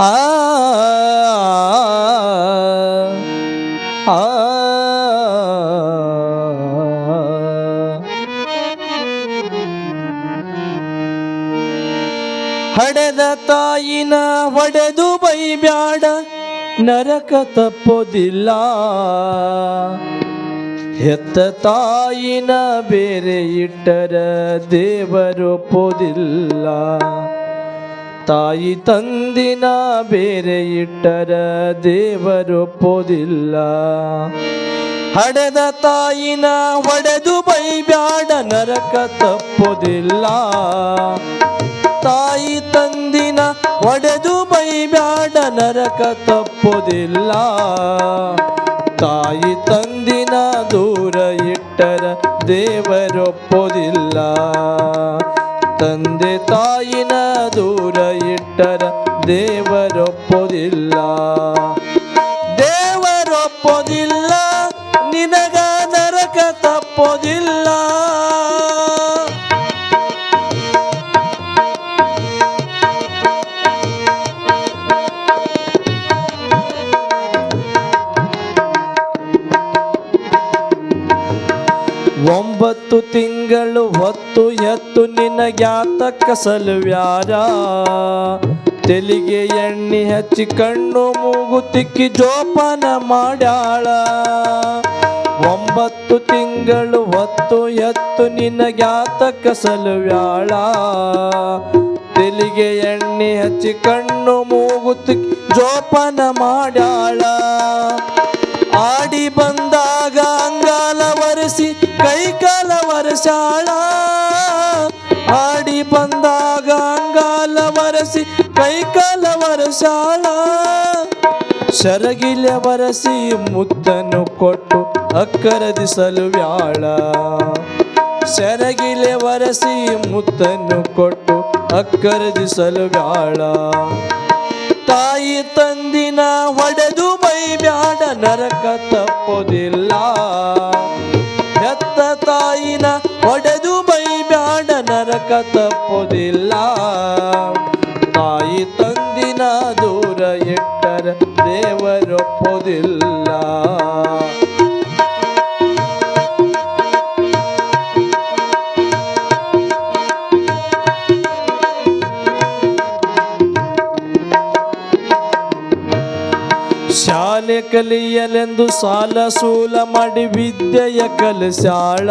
ಆ ಹಡೆದ ತಾಯಿನ ಹೊಡೆದು ಬೈಬ್ಯಾಡ ನರಕ ತಪ್ಪೋದಿಲ್ಲ ಹೆತ್ತ ತಾಯಿನ ಬೇರೆ ಇಟ್ಟರ ದೇವರೊಪ್ಪೋದಿಲ್ಲ ತಾಯಿ ತಂದಿನ ಬೇರೆ ಇಟ್ಟರ ದೇವರೊಪ್ಪೋದಿಲ್ಲ ಹಡೆದ ತಾಯಿನ ಒಡೆದು ಬೈಬ್ಯಾಡ ನರಕ ತಪ್ಪುದಿಲ್ಲ. ತಾಯಿ ತಂದಿನ ಒಡೆದು ಬೈಬ್ಯಾಡ ನರಕ ತಪ್ಪುದಿಲ್ಲ. ತಾಯಿ ತಂದಿನ ದೂರ ಇಟ್ಟರ ದೇವರೊಪ್ಪೋದಿಲ್ಲ ತಂದೆ ತಾಯಿನ ದೂರ ಇಟ್ಟರ ದೇವರೊಪ್ಪೋದಿಲ್ಲ. ದೇವರೊಪ್ಪೋದಿಲ್ಲ ನಿನಗ ನರಕ ತಪ್ಪೋದಿಲ್ಲ. ಒಂಬತ್ತು ತಿಂಗಳು ಹೊತ್ತು ಎತ್ತು ನಿನಗ್ಯಾತಕ್ಕ ಸಲುವ್ಯಾರ. ತೆಲಿಗೆ ಎಣ್ಣೆ ಹಚ್ಚಿ ಕಣ್ಣು ಮೂಗು ತಿಕ್ಕಿ ಜೋಪಾನ ಮಾಡ್ಯಾಳ. ಒಂಬತ್ತು ತಿಂಗಳು ಹೊತ್ತು ಎತ್ತು ನಿನಗ್ಯಾತಕ್ಕ ಸಲುವ್ಯಾಳ. ತೆಲಿಗೆ ಎಣ್ಣೆ ಹಚ್ಚಿ ಕಣ್ಣು ಮೂಗು ತಿಕ್ಕಿ ಜೋಪಾನ ಮಾಡ್ಯಾಳ. ಆಡಿ ಬಂದಾಗ ಒರೆಸಿ, ಕೈಕಾಲ ವರಸಾಳ ಸರಗಿಲೆ ಬರೆಸಿ ಮುದ್ದನ್ನು ಕೊಟ್ಟು ಅಕ್ಕರದಿಸಲು ವ್ಯಾಳ. ಸೆರಗಿಲೆ ವರಸಿ ಮುದ್ದನ್ನು ಕೊಟ್ಟು ಅಕ್ಕರದಿಸಲು ವ್ಯಾಳ. ತಾಯಿ ತಂದಿನ ಹೊಡೆದು ಮೈ ಬ್ಯಾಡ, ನರಕ ತಪ್ಪೋದಿಲ್ಲ. ಹೆತ್ತ ತಾಯಿನ ಹೊಡೆದು ಮೈ ಬ್ಯಾಡ, ನರಕ ತಪ್ಪೋದಿಲ್ಲ. ಇಟ್ಟರ ದೇವರೊಪ್ಪೋದಿಲ್ಲ. ಶಾಲೆ ಕಲಿಯಲೆಂದು ಸಾಲ ಸೂಲ ಮಾಡಿ ವಿದ್ಯೆಯ ಕಲಿಸಾಳ.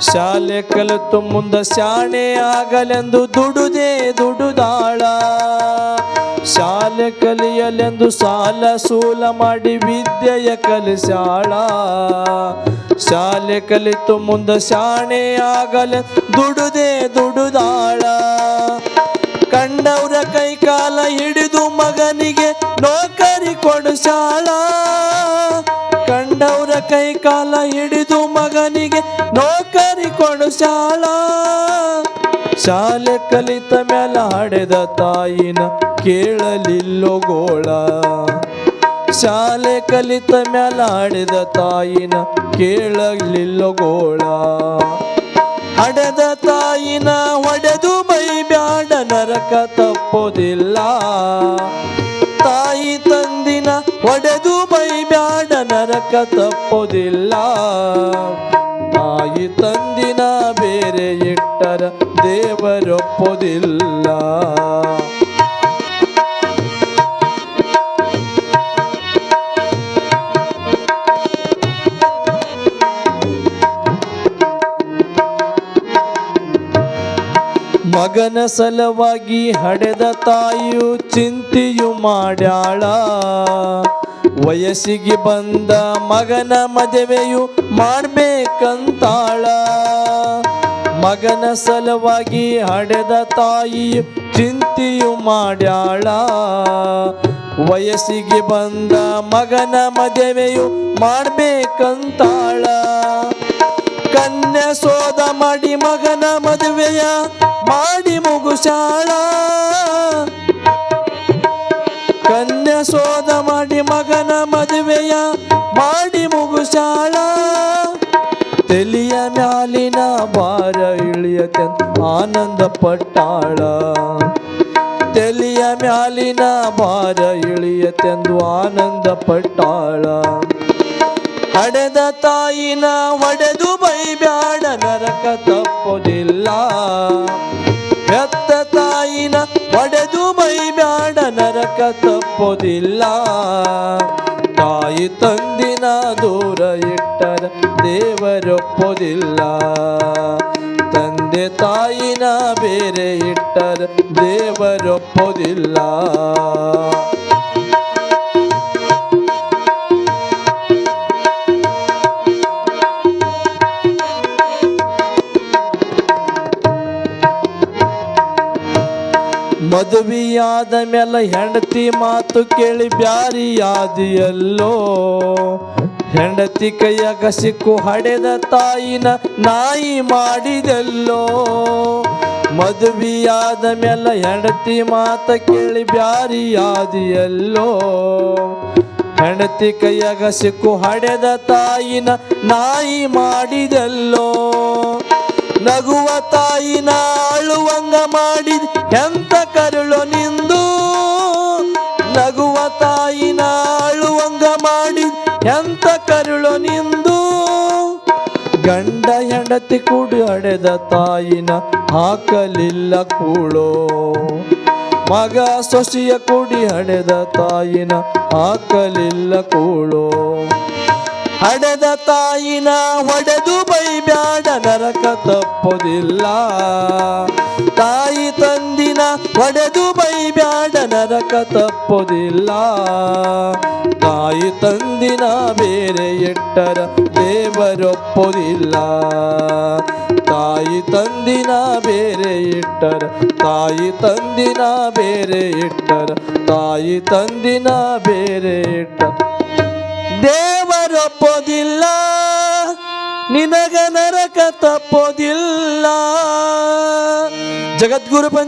ಶಾಲೆ ಕಲಿತು ಮುಂದ ಶಾಣೆ ಆಗಲೆಂದು ದುಡುದೇ ದುಡುದಾಳ. ಶಾಲೆ ಕಲಿಯಲೆಂದು ಸಾಲ ಸೂಲ ಮಾಡಿ ವಿದ್ಯೆಯ ಕಲಿಸಾಳ ಶಾಲೆ ಕಲಿತು ಮುಂದ ಶಾಣೆ ಆಗಲೆ ದುಡುದೇ ದುಡುದಾಳ. ಕಂಡವರ ಕೈಕಾಲ ಹಿಡಿದು ಮಗನಿಗೆ ನೌಕರಿ ಕೊಡಿಸಾಳ ಕಂಡವ್ರ ಕೈಕಾಲ ಹಿಡಿದು ಮಗನಿಗೆ ನೌಕರಿ ಕೊಡಿಸಾಳ ಶಾಲೆ ಕಲಿತ ಮ್ಯಾಲ ಹಡೆದ ತಾಯಿನ ಕೇಳಲಿಲ್ಲೋ ಗೋಳ. ಶಾಲೆ ಕಲಿತ ಮ್ಯಾಲ ಹಡೆದ ತಾಯಿನ ಕೇಳಲಿಲ್ಲೋ ಗೋಳ. ಹಡೆದ ತಾಯಿನ ಹೊಡೆದು ಮೈ ಬ್ಯಾಡ ನರಕ ತಪ್ಪೋದಿಲ್ಲ. ತಾಯಿ ತಂದಿನ ಒಡೆದು ಮೈ ಬ್ಯಾಡ ನರಕ ತಪ್ಪೋದಿಲ್ಲ. ತಾಯಿ ತಂದಿನ ಬೇರೆ ಇಟ್ಟರ ದೇವರೊಪ್ಪೋದಿಲ್ಲ. ಮಗನ ಸಲವಾಗಿ ಹಡೆದ ತಾಯಿಯು ಚಿಂತೆಯು ಮಾಡ್ಯಾಳ. ವಯಸ್ಸಿಗೆ ಬಂದ ಮಗನ ಮದುವೆಯು ಮಾಡ್ಬೇಕಂತಾಳ. ಮಗನ ಸಲುವಾಗಿ ಹಡೆದ ತಾಯಿಯು ಚಿಂತೆಯು ಮಾಡ್ಯಾಳ. ವಯಸ್ಸಿಗೆ ಬಂದ ಮಗನ ಮದುವೆಯು ಮಾಡ್ಬೇಕಂತಾಳ. ಕನ್ಯೆ ಸೋದ ಮಾಡಿ ಮಗನ ಮದುವೆಯ ಮಾಡಿ ಮುಗುಶಾಳ ಕನ್ಯೆ ಸೋದ ಮಾಡಿ ಮಗನ ಮದುವೆಯ ಮಾಡಿ ಮುಗುಸಾಳ. ಇಳಿಯತೆ ಆನಂದ ಪಟ್ಟಾಳ. ತೆಲಿಯ ಮ್ಯಾಲಿನ ಭಾರ ಇಳಿಯತೆಂದು ಆನಂದ ಪಟ್ಟಾಳ. ಹಡೆದ ತಾಯಿನ ಒಡೆದು ಬೈಬ್ಯಾಡ, ನರಕ ತಪ್ಪುದಿಲ್ಲ. ಬೆತ್ತ ತಾಯಿನ ಒಡೆದು ಬೈಬ್ಯಾಡ, ನರಕ ತಪ್ಪುದಿಲ್ಲ. ತಾಯಿ ತಂದಿನ ದೂರ ಇಟ್ಟರ ದೇವರೊಪ್ಪುದಿಲ್ಲ. ತಾಯಿನ ಬೇರೆ ಇಟ್ಟರೆ ದೇವರೊಪ್ಪೋದಿಲ್ಲ. ಮದುವೆಯಾದ ಮೇಲೆ ಹೆಂಡತಿ ಮಾತು ಕೇಳಿ ಬ್ಯಾರಿಯಾದಿಯಲ್ಲೋ. ಹೆಂಡತಿ ಕೈಯಾಗ ಸಿಕ್ಕು ಹಡೆದ ತಾಯಿನ ನಾಯಿ ಮಾಡಿದೆಲ್ಲೋ. ಮದುವೆಯಾದ ಮೇಲೆ ಹೆಂಡತಿ ಮಾತ ಕೇಳಿ ಬ್ಯಾರಿಯಾದಿಯಲ್ಲೋ ಹೆಂಡತಿ ಕೈಯಾಗ ಸಿಕ್ಕು ಹಡೆದ ತಾಯಿನ ನಾಯಿ ಮಾಡಿದೆಲ್ಲೋ. ನಗುವ ತಾಯಿನ ಅಳುವಂಗ ಮಾಡಿದ ಎಂತ ಕರುಳು ನಿಂದು. ನಗುವ ತಾಯಿನ ಅಳುವಂಗ ಮಾಡಿದ ಎಂತ ಕರುಳು ನಿಂದು? ಗಂಡ ಹೆಂಡತಿ ಕೂಡಿ ಅಡೆದ ತಾಯಿನ ಹಾಕಲಿಲ್ಲ ಕೂಳೋ. ಮಗ ಸೊಸಿಯ ಕೂಡಿ ಹಡೆದ ತಾಯಿನ ಹಾಕಲಿಲ್ಲ ಕೂಳೋ. ಹಡೆದ ತಾಯಿನ ಒಡೆದು ಬೈಬ್ಯಾಡ, ನರಕ ತಪ್ಪುದಿಲ್ಲ. ತಾಯಿ ತಂದಿನ ಒಡೆದು ಬೈಬ್ಯಾಡ, ನರಕ ತಪ್ಪುದಿಲ್ಲ. ತಾಯಿ ತಂದಿನ ಬೇರೆ ಎಟ್ಟರ ದೇವರೊಪ್ಪುದಿಲ್ಲ. ತಾಯಿ ತಂದಿನ ಬೇರೆ ಇಟ್ಟರ ತಾಯಿ ತಂದಿನ ಬೇರೆ ಇಟ್ಟರ ತಾಯಿ ತಂದಿನ ಬೇರೆ ಇಟ್ಟ ದೇವರೊಪ್ಪೋದಿಲ್ಲ ನಿನಗ ನರಕ ತಪ್ಪೋದಿಲ್ಲ. ಜಗದ್ಗುರು